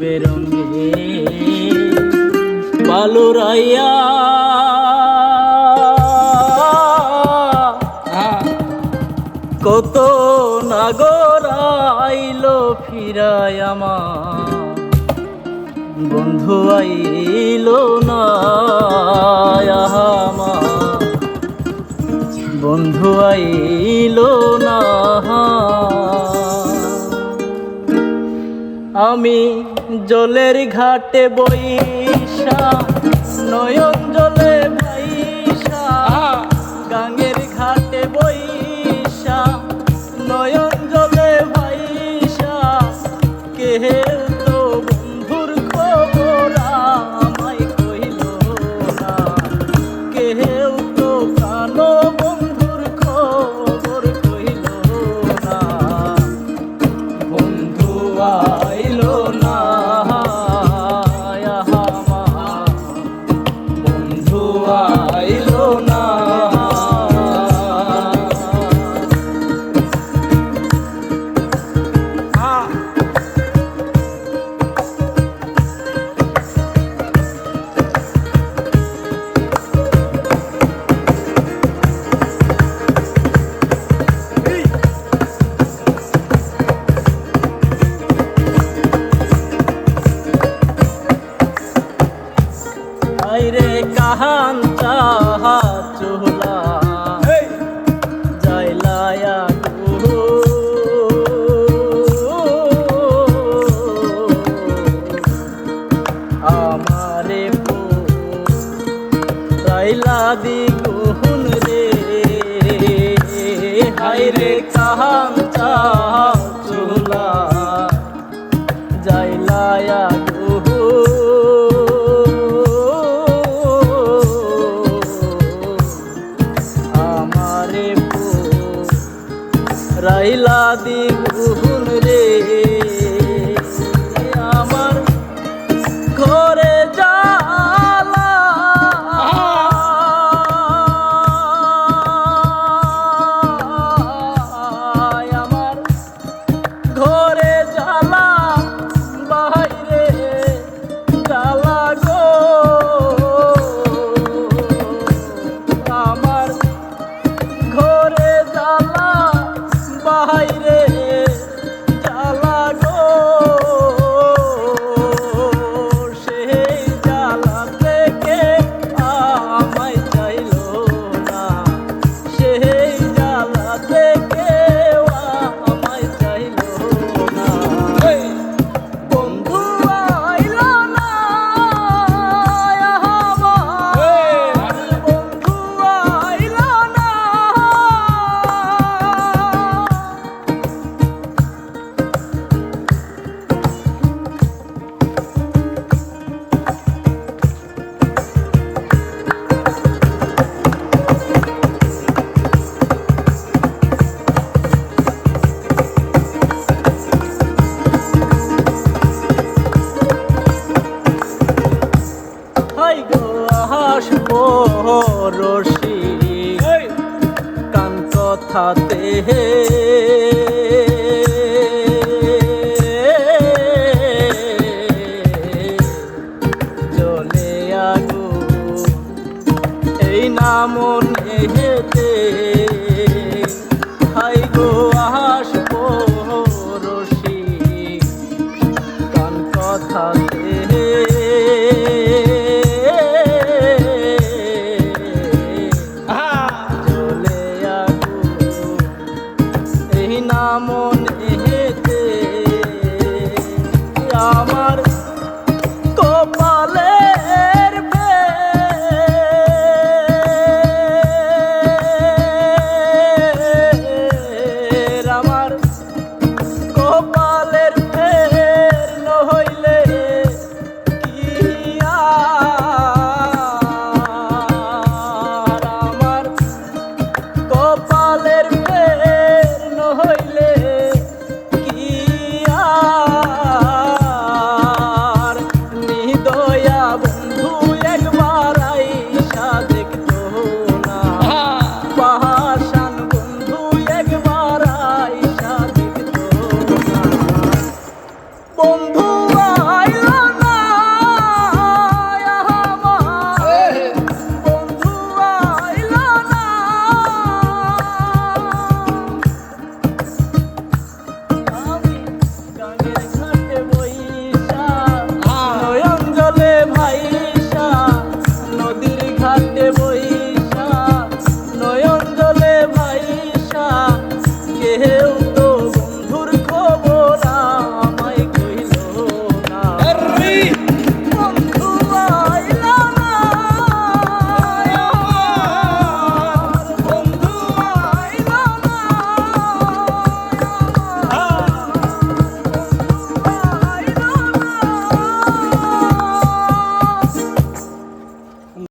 বেরঙ্গে বালুরাইয়া কত নাগর আইলো ফিরায় আমার বন্ধু আইলো না আমার। বন্ধু আইলো না আমি জলের ঘাটে বইসা নয়ন জলে ভাইসা। গাঙ্গের ঘাটে বইসা নয়ন জলে ভাইসা। কে বন্ধু কাহান চাহা চুলা। যাইলায়া গো আমারে পো রাইলা দি গুহুন রে কাহান চুলা। গো রাইলা দিন গুহুন রে। কথাতে চলে আগো এই নাম হেতে হাই গো হাসব রশি কান কথাতে এই এতে আমার